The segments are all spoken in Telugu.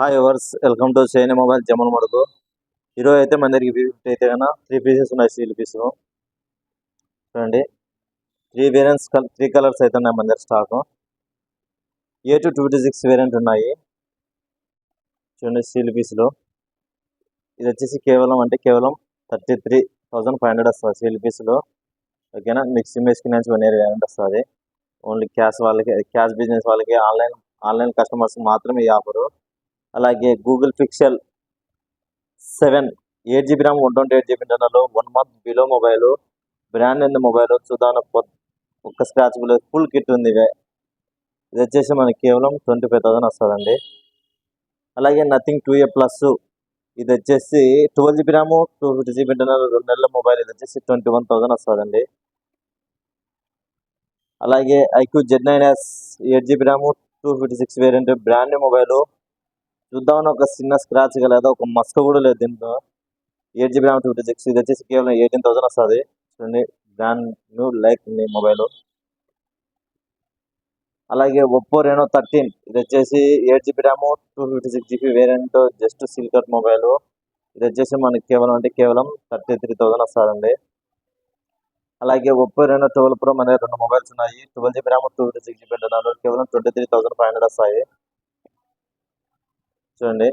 హాయ్ ఎవర్స్ వెల్కమ్ టు సేని మొబైల్ జమల్ మడుకు ఈరోజు అయితే మన దగ్గరికి ఫిఫ్టీ అయితే కన్నా త్రీ పీసెస్ ఉన్నాయి స్టీల్ పీస్ చూడండి. త్రీ వేరియంట్స్ త్రీ కలర్స్ అయితే ఉన్నాయి మన దగ్గర stock A to two six variant ఉన్నాయి. చూడండి స్టీల్ పీస్లో ఇది వచ్చేసి కేవలం అంటే కేవలం thirty three thousand five hundred వస్తుంది స్టీల్ పీస్లో ఓకేనా మిక్సీ మెస్కి నుంచి వన్ ఇయర్ వేరియంట్ వస్తుంది. ఓన్లీ క్యాష్ వాళ్ళకి క్యాష్ బిజినెస్ వాళ్ళకి ఆన్లైన్ ఆన్లైన్ కస్టమర్స్ మాత్రమే ఈ ఆఫరు అలాగే Google Pixel seven eight GB RAM one twenty eight GB internal one month below mobile brand ఉంది మొబైల్ చూద్దాం. ఒక్క స్క్రాచ్ ఫుల్ కిట్ ఉంది ఇవే. ఇది వచ్చేసి మనకి కేవలం ట్వంటీ ఫైవ్ థౌసండ్ వస్తుందండి. అలాగే నథింగ్ టూ ఏ ప్లస్ ఇది వచ్చేసి twelve GB RAM two fifty GB internal రెండు నెలల మొబైల్ ఇది వచ్చేసి ట్వంటీ వన్ థౌసండ్ వస్తుందండి. అలాగే iQOO Z nine S eight GB RAM two fifty six variant brand mobile చూద్దామని ఒక చిన్న స్క్రాచ్ లేదా ఒక మస్క కూడా లేదు దీంట్లో. Eight GB RAM two fifty six ఇది వచ్చేసి కేవలం ఎయిటీన్ థౌసండ్ వస్తుంది. చూడండి బ్రాండ్ న్యూ లైక్ ఉంది మొబైల్ అలాగే ఒప్పో రెనో థర్టీన్ ఇది వచ్చేసి eight GB RAM two fifty six GB variant just సిల్కర్ mobile ఇది వచ్చేసి మనకి కేవలం అంటే కేవలం థర్టీ త్రీ థౌసండ్ వస్తుందండి. అలాగే ఒప్పో రెనో ట్వెల్వ్ ప్రో మన రెండు మొబైల్స్ ఉన్నాయి. Twelve GB RAM two fifty six GB కేవలం twenty three thousand five hundred వస్తాయి. చూడండి.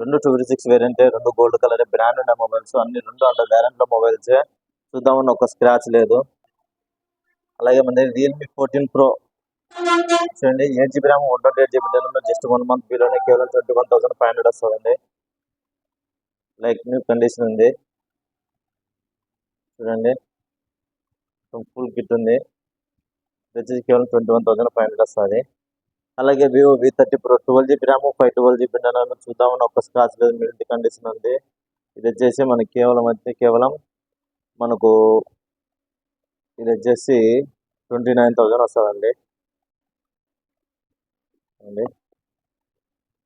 రెండు టూ ఫిఫ్టీ సిక్స్ వేరియంట్ రెండు గోల్డ్ కలర్ బ్రాండ్ ఉన్న మొబైల్స్ అన్ని రెండు అండర్ వేరియంట్లో మొబైల్స్ చూద్దామని ఒక స్క్రాచ్ లేదు. అలాగే మన రియల్మీ ఫోర్టీన్ ప్రో చూడండి eight GB RAM one twenty eight GB just one month బిలోనే కేవలం twenty one thousand five hundred వస్తుందండి లైక్ న్యూ కండిషన్ ఉంది. చూడండి. ఫుల్ కిట్ ఉంది. వచ్చేసి కేవలం twenty one thousand five hundred వస్తుంది. అలాగే Vivo V thirty pro twelve GB RAM five twelve GB internal చూద్దామని ఒక స్క్రాచ్ లేదు మిలిటీ కండిషన్ ఉంది. ఇది వచ్చేసి మనకి కేవలం అయితే కేవలం మనకు ఇది వచ్చేసి ట్వంటీ నైన్ థౌజండ్ వస్తుందండి. అండి.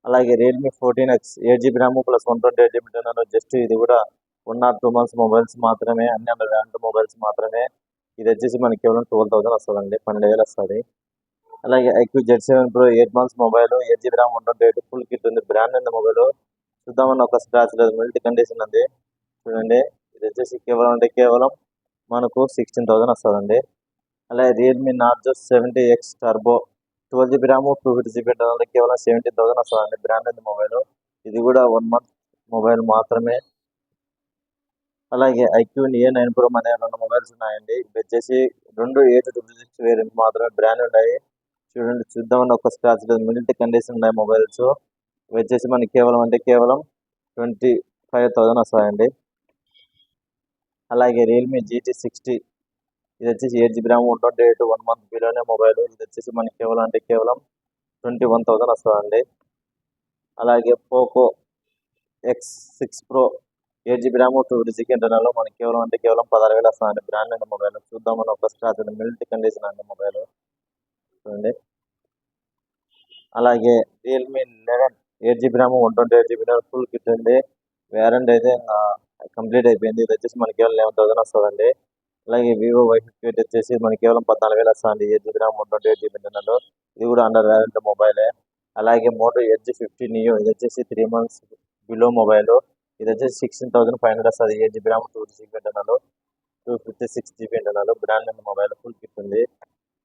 అలాగే Realme fourteen X eight GB RAM plus one twenty eight GB internal just ఇది కూడా one or two months mobiles మాత్రమే అన్ని అండర్ మొబైల్స్ మాత్రమే. ఇది వచ్చేసి మనకి కేవలం ట్వెల్వ్ థౌసండ్ వస్తుందండి. పన్నెండు వేలు వస్తుంది. అలాగే iQOO Z seven pro eight months mobile eight GB RAM one twenty eight full kit ఉంది. బ్రాండ్ ఉంది మొబైల్. చూద్దామని ఒక స్క్రాచ్ లేదు. మిల్టీ కండిషన్ ఉంది. చూడండి. ఇది వచ్చేసి కేవలం అంటే కేవలం మనకు సిక్స్టీన్ థౌసండ్ వస్తుందండి. అలాగే Realme Narzo seventy X turbo twelve GB RAM two fifty GB కేవలం సెవెంటీన్ థౌసండ్ వస్తుందండి. బ్రాండ్ ఉంది మొబైల్. ఇది కూడా వన్ మంత్ మొబైల్ మాత్రమే. అలాగే ఐక్యూ ఏ నైన్ ప్రో అనే రెండు మొబైల్స్ ఉన్నాయండి. ఇవి వచ్చేసి రెండు ఎయిట్ టూ సిక్స్ వేరియంట్ మాత్రమే బ్రాండ్ ఉన్నాయి. చూడండి చూద్దామని ఒక స్క్రాచ్ లేదు మిడిల్ కండిషన్ ఉన్నాయి మొబైల్స్. వచ్చేసి మనకి కేవలం అంటే కేవలం ట్వంటీ ఫైవ్ థౌజండ్ వస్తాయండి. అలాగే రియల్మీ జీటీ సిక్స్టీ ఇది వచ్చేసి eight GB RAM one twenty eight one month బిలోనే mobile. ఇది వచ్చేసి మనకి కేవలం అంటే కేవలం ట్వంటీ వన్ థౌసండ్ వస్తుందండి అలాగే Poco X six Pro eight GB RAM two fifty internal మనకి కేవలం అంటే కేవలం పదహారు వేలు వస్తుందండి బ్రాండ్ అండి మొబైల్. చూద్దామని ఒక స్క్రాచ్ మిల్ట్ కండిషన్ అండి మొబైల్. చూడండి అలాగే Realme eleven eight GB RAM one twenty eight GB full kit ఉంది. వ్యారంటీ అయితే కంప్లీట్ అయిపోయింది. ఇది వచ్చేసి మనకి కేవలం లెవెన్ థౌసండ్ వస్తుందండి. అలాగే వివో వై ఫిఫ్టీ ఎయిట్ వచ్చేసి మనకి కేవలం పద్నాలుగు వేలు వస్తుంది. Eight GB RAM one twenty eight GB internal ఇది కూడా అండర్ వ్యారంటీ మొబైలే అలాగే మోటో ఎడ్జ్ ఫిఫ్టీ నియో ఇది వచ్చేసి త్రీ మంత్స్ బిలో మొబైల్ ఇది వచ్చేసి సిక్స్టీన్ థౌసండ్ ఫైవ్ హండ్రెడ్ వస్తుంది. Eight GB RAM two GB internal two fifty six GB internal brand mobile full kit ఉంది.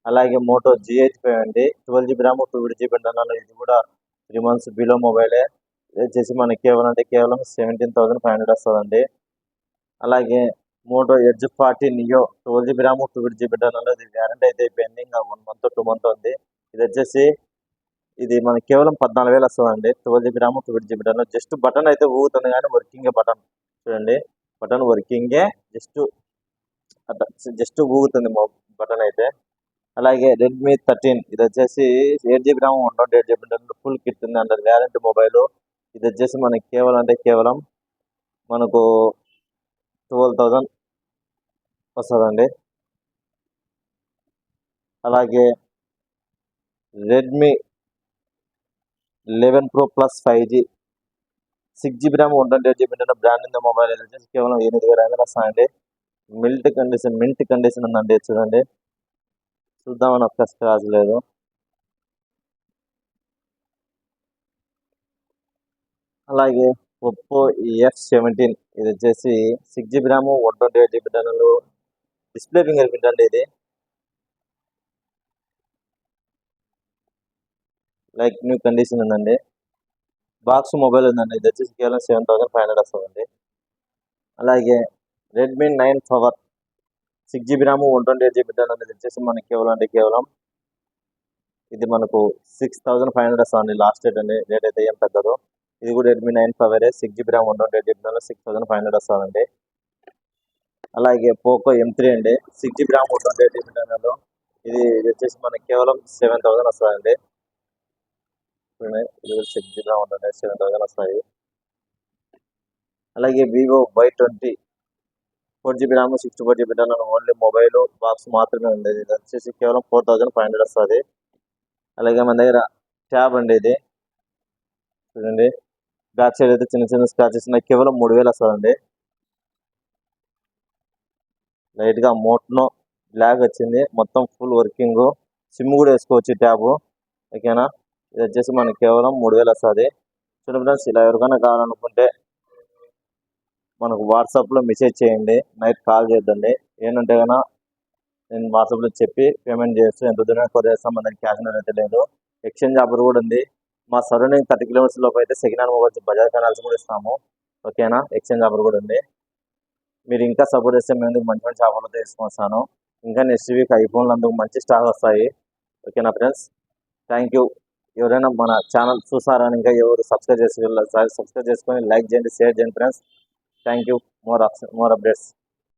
అలాగే మోటో జిహెచ్ ఫైవ్ అండి. Twelve GB RAM two eight GB internal ఇది కూడా త్రీ మంత్స్ బిలో మొబైలే ఇది వచ్చేసి మనకి కేవలం అంటే కేవలం సెవెంటీన్ థౌసండ్ ఫైవ్ హండ్రెడ్ వస్తుందండి. అలాగే Moto Edge forty Neo twelve GB RAM two eight GB internal ఇది గ్యారంటీ అయితే అయిపోయింది ఇంకా వన్ మంత్ టూ మంత్ ఉంది. ఇది వచ్చేసి ఇది మనకి కేవలం పద్నాలుగు వేలు వస్తుందండి. Twelve GB RAM two eight GB internal just button అయితే ఊగుతుంది కానీ వర్కింగే బటన్. చూడండి. బటన్ వర్కింగే జస్ట్ జస్ట్ ఊగుతుంది బటన్ అయితే. అలాగే రెడ్మీ థర్టీన్ ఇది వచ్చేసి eight GB RAM one twenty eight GB full kit ఉంది అంటారు. వ్యారంటీ మొబైల్ ఇది వచ్చేసి మనకి కేవలం అంటే కేవలం మనకు ట్వెల్వ్ థౌజండ్ వస్తుందండి. అలాగే Redmi eleven Pro plus five G six GB RAM one twenty eight GB brand ఉంది మొబైల్ ఇది వచ్చేసి కేవలం ఎనిమిది వేల ఐదు వస్తాయండి మిల్ట్ కండిషన్ మిల్ట్ కండిషన్ ఉందండి చూడండి. చూద్దామని ఒక్క స్క్రాచ్ లేదు. అలాగే ఒప్పో ఎఫ్ సెవెంటీన్ ఇది వచ్చేసి six GB RAM one twenty eight GB టన్నులు డిస్ప్లే ఫింగర్ ప్రింట్ అండి ఇది. లైక్ న్యూ కండిషన్ ఉందండి. బాక్స్ మొబైల్ ఉందండి. ఇది వచ్చేసి కేవలం సెవెన్ థౌసండ్ ఫైవ్ హండ్రెడ్ వస్తుందండి అలాగే Redmi nine Power six GB RAM one twenty eight GB టన్ అనేది వచ్చేసి మనకి కేవలం అంటే కేవలం ఇది మనకు six thousand five hundred sir last rate అండి. రేట్ అయితే ఏం తగ్గదు. ఇది కూడా Redmi nine Power six GB RAM one twenty eight GB six thousand five hundred వస్తుందండి అలాగే పోకో ఎం త్రీ అండి. Six GB RAM one twenty eight GB టన్నులు ఇది ఇది వచ్చేసి మనకి కేవలం సెవెన్ థౌసండ్ వస్తుందండి ఇది కూడా six GB RAM one twenty eight seven thousand వస్తాయి అలాగే Vivo Y twenty four GB RAM sixty four GB RAM only mobile box మాత్రమే ఉండేది. ఇది వచ్చేసి కేవలం ఫోర్ థౌసండ్ ఫైవ్ హండ్రెడ్ వస్తుంది. అలాగే మన దగ్గర ట్యాబ్ అండి ఇది. చూడండి. బ్యాక్ సైడ్ అయితే చిన్న చిన్న స్క్రాచెస్ ఉన్నాయి. కేవలం మూడు వేలు వస్తుందండి. లైట్గా మోట్నో బ్లాక్ వచ్చింది. మొత్తం ఫుల్ వర్కింగ్. సిమ్ కూడా వేసుకోవచ్చు ట్యాబ్. ఓకేనా? ఇది వచ్చేసి మనకి కేవలం మూడు వేలు వస్తుంది. చూడండి ఫ్రెండ్స్ ఇలా ఎవరికైనా కావాలనుకుంటే మనకు వాట్సాప్లో మెసేజ్ చేయండి. నైట్ కాల్ చేద్దండి. ఏంటంటే కన్నా నేను వాట్సాప్లో చెప్పి పేమెంట్ చేస్తూ ఎంత దూరం కొరియర్ చేస్తాం మన క్యాష్ అనేది లేదు. ఎక్స్చేంజ్ ఆఫర్ కూడా ఉంది. మా సరౌండింగ్ థర్టీ కిలోమీటర్స్ లోపు అయితే second hand mobiles Bajaj Finance కూడా ఇస్తాము. ఓకేనా ఎక్స్చేంజ్ ఆఫర్ కూడా ఉంది. మీరు ఇంకా సపోర్ట్ చేస్తే మేము మంచి మంచి ఆఫర్లు తీసుకొస్తాను ఇంకా నెక్స్ట్ వీక్ ఐఫోన్లు అందుకు మంచి స్టాక్ వస్తాయి. ఓకేనా ఫ్రెండ్స్ థ్యాంక్ యూ ఎవరైనా మన ఛానల్ చూసారని ఇంకా ఎవరు సబ్స్క్రైబ్ చేసుకోవాలి సబ్స్క్రైబ్ చేసుకొని లైక్ చేయండి షేర్ చేయండి friends thank you more more updates